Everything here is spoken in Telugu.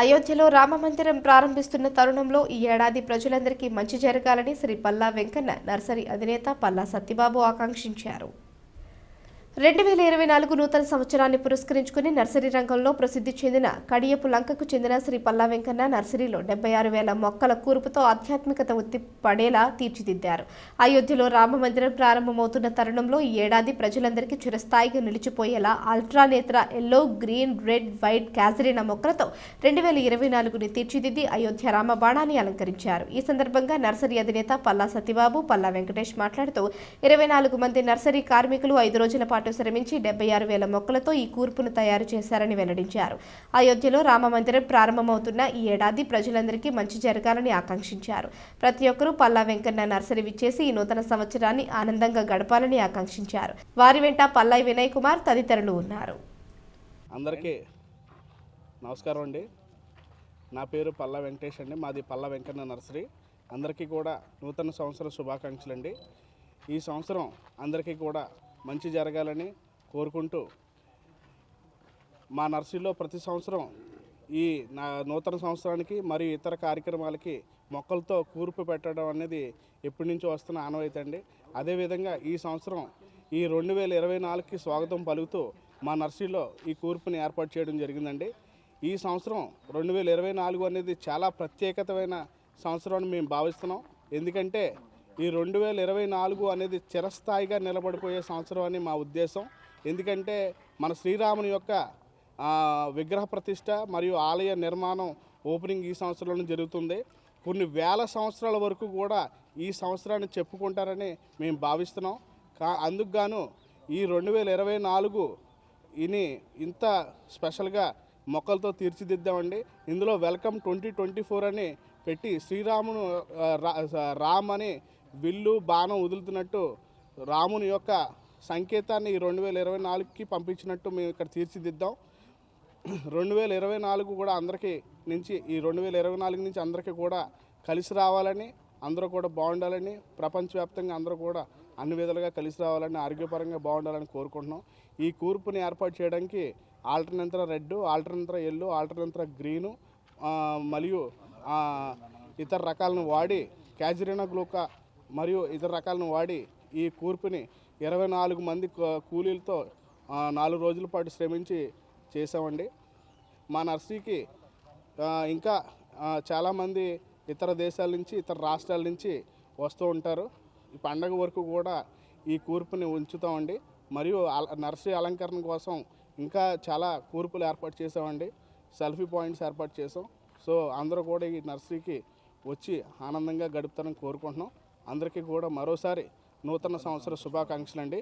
అయోధ్యలో రామమందిరం ప్రారంభిస్తున్న తరుణంలో ఈ ఏడాది ప్రజలందరికీ మంచి జరగాలని శ్రీ పల్లా వెంకన్న నర్సరీ అధినేత పల్లా సత్యబాబు ఆకాంక్షించారు. రెండు వేల ఇరవై నాలుగు నూతన సంవత్సరాన్ని పురస్కరించుకుని నర్సరీ రంగంలో ప్రసిద్ధి చెందిన కడియపు లంకకు చెందిన శ్రీ పల్లా వెంకన్న నర్సరీలో డెబ్బై ఆరు వేల మొక్కల కూర్పుతో ఆధ్యాత్మికత ఉత్తి పడేలా తీర్చిదిద్దారు. అయోధ్యలో రామ మందిరం ప్రారంభమవుతున్న తరుణంలో ఈ ఏడాది ప్రజలందరికీ చిరస్థాయిగా నిలిచిపోయేలా alternanthera yellow green red white casuarina మొక్కలతో రెండు వేల ఇరవై నాలుగుని తీర్చిదిద్ది అయోధ్య రామ బాణాన్ని అలంకరించారు. ఈ సందర్భంగా నర్సరీ అధినేత పల్లా సత్యబాబు పల్లా వెంకటేష్ మాట్లాడుతూ ఇరవై నాలుగు మంది నర్సరీ కార్మికులు ఐదు రోజుల పాటు శ్రమించి డెబ్బై ఆరు వేల మొక్కలతో ఈ కూర్పును తయారు చేశారని వెల్లడించారు. అయోధ్యలో రామ మందిరం ప్రారంభమవుతున్న ఈ ఏడాది ప్రజలందరికీ మంచి జరగాలని ఆకాంక్షించారు. ప్రతి ఒక్కరూ పల్లా వెంకన్న నర్సరీ విచ్చేసి ఈ నూతన సంవత్సరాన్ని ఆనందంగా గడపాలని ఆకాంక్షించారు. వారి వెంట పల్లాయి వినయ్ కుమార్ తదితరులు ఉన్నారు. అందరికీ నమస్కారం అండి. నా పేరు పల్ల వెంకటేష్ అండి. మాది పల్ల వెంకన్న నర్సరీ. అందరికీ కూడా నూతన సంవత్సర శుభాకాంక్షలు అండి ఈ సంవత్సరం అందరికీ కూడా మంచి జరగాలని కోరుకుంటూ మా నర్సరీలో ప్రతి సంవత్సరం ఈ నా నూతన సంవత్సరానికి మరియు ఇతర కార్యక్రమాలకి మొక్కలతో కూర్పు పెట్టడం అనేది ఎప్పటి నుంచో వస్తున్న ఆనవాయితీ అండి అదేవిధంగా ఈ సంవత్సరం ఈ రెండు వేల ఇరవై నాలుగుకి స్వాగతం పలుకుతూ మా నర్సరీలో ఈ కూర్పుని ఏర్పాటు చేయడం జరిగిందండి. ఈ సంవత్సరం రెండు వేల ఇరవై నాలుగు అనేది చాలా ప్రత్యేకతమైన సంవత్సరం అని మేము భావిస్తున్నాం. ఎందుకంటే ఈ రెండు వేల ఇరవై నాలుగు అనేది చిరస్థాయిగా నిలబడిపోయే సంవత్సరం అని మా ఉద్దేశం. ఎందుకంటే మన శ్రీరాముని యొక్క విగ్రహ ప్రతిష్ట మరియు ఆలయ నిర్మాణం ఓపెనింగ్ ఈ సంవత్సరంలో జరుగుతుంది. కొన్ని వేల సంవత్సరాల వరకు కూడా ఈ సంవత్సరాన్ని చెప్పుకుంటారని మేము భావిస్తున్నాం. కా అందుకు గాను ఈ రెండు వేల ఇరవై నాలుగు ఇని ఇంత స్పెషల్గా మొక్కలతో తీర్చిదిద్దామండి. ఇందులో వెల్కమ్ ట్వంటీ ట్వంటీ ఫోర్ అని పెట్టి శ్రీరామును రా- రామ్ అని విల్లు బాణం వదులుతున్నట్టు రాముని యొక్క సంకేతాన్ని ఈ రెండు వేల ఇరవై నాలుగుకి పంపించినట్టు మేము ఇక్కడ తీర్చిదిద్దాం. రెండు వేల ఇరవై నాలుగు కూడా అందరికీ నుంచి ఈ రెండు వేల ఇరవై నాలుగు నుంచి అందరికీ కూడా కలిసి రావాలని అందరూ కూడా బాగుండాలని ప్రపంచవ్యాప్తంగా అందరూ కూడా అన్ని విధాలుగా కలిసి రావాలని ఆరోగ్యపరంగా బాగుండాలని కోరుకుంటున్నాం. ఈ కూర్పుని ఏర్పాటు చేయడానికి alternanthera red alternanthera yellow alternanthera green మరియు ఇతర రకాలను వాడి క్యాజరీనా గ్లూకా మరియు ఇతర రకాలను వాడి ఈ కూర్పుని ఇరవై నాలుగు మంది కూలీలతో నాలుగు రోజుల పాటు శ్రమించి చేసామండి మా నర్సీకి ఇంకా చాలామంది ఇతర దేశాల నుంచి ఇతర రాష్ట్రాల నుంచి వస్తూ ఉంటారు. ఈ పండగ వరకు కూడా ఈ కూర్పుని ఉంచుతామండి. మరియు అల- నర్సరీ అలంకరణ కోసం ఇంకా చాలా కూర్పులు ఏర్పాటు చేసామండి సెల్ఫీ పాయింట్స్ ఏర్పాటు చేసాం సో అందరూ కూడా ఈ నర్సరీకి వచ్చి ఆనందంగా గడుపుతారని కోరుకుంటున్నాం. అందరికీ కూడా మరోసారి నూతన సంవత్సర శుభాకాంక్షలు అండి